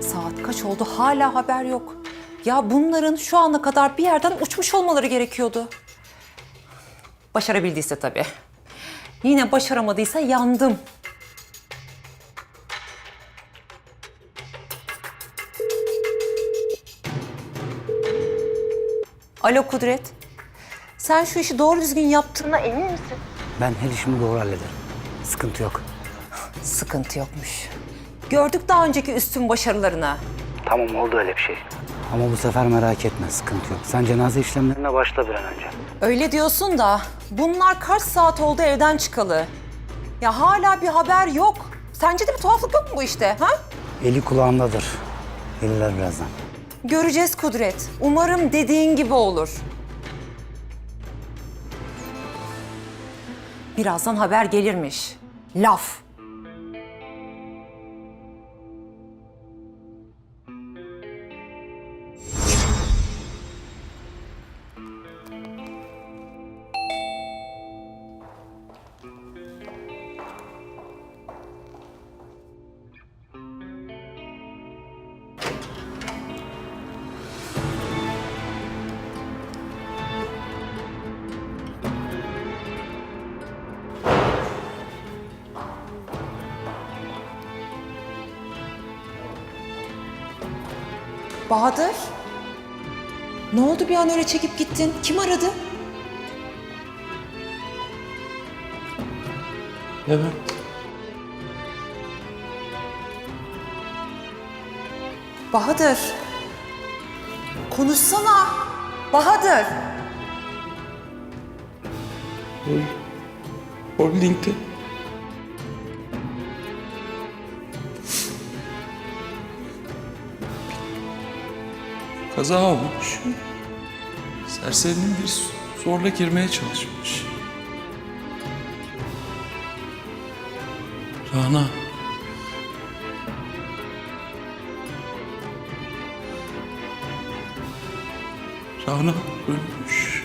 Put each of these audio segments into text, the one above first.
Saat kaç oldu hala haber yok. Ya bunların şu ana kadar bir yerden uçmuş olmaları gerekiyordu. Başarabildiyse tabii. Yine başaramadıysa yandım. Alo Kudret. Sen şu işi doğru düzgün yaptığına emin misin? Ben her işimi doğru hallederim. Sıkıntı yok. Sıkıntı yokmuş. Gördük daha önceki üstün başarılarını. Tamam oldu öyle bir şey. Ama bu sefer merak etme sıkıntı yok. Sen cenaze işlemlerine başla bir an önce. Öyle diyorsun da bunlar kaç saat oldu evden çıkalı? Ya hala bir haber yok. Sence de bir tuhaflık yok mu bu işte ha? Eli kulağındadır. Gelirler birazdan. Göreceğiz Kudret. Umarım dediğin gibi olur. Birazdan haber gelirmiş. Laf. Bahadır. Ne oldu bir an öyle çekip gittin? Kim aradı? Evet. Bahadır. Konuşsana. Bahadır. Holding'de. Kaza olmuş. Serserinin bir zorla girmeye çalışmış. Rana. Rana ölmüş.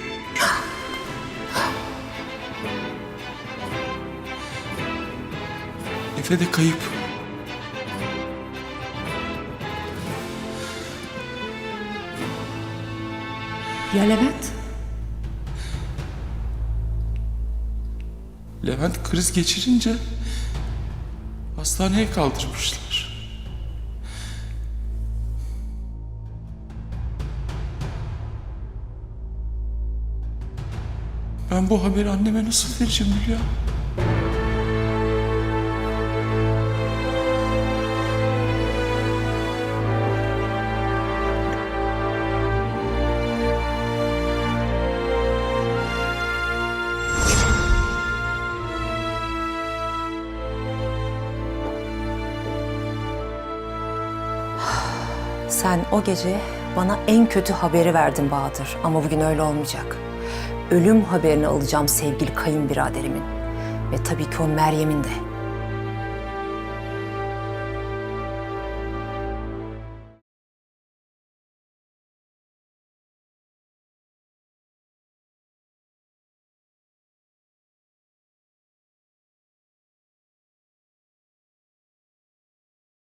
Efe de kayıp. Ya Levent? Levent kriz geçirince hastaneye kaldırmışlar. Ben bu haberi anneme nasıl vereceğim Hülya? Sen o gece bana en kötü haberi verdin Bahadır. Ama bugün öyle olmayacak. Ölüm haberini alacağım sevgili kayınbiraderimin. Ve tabii ki o Meryem'in de.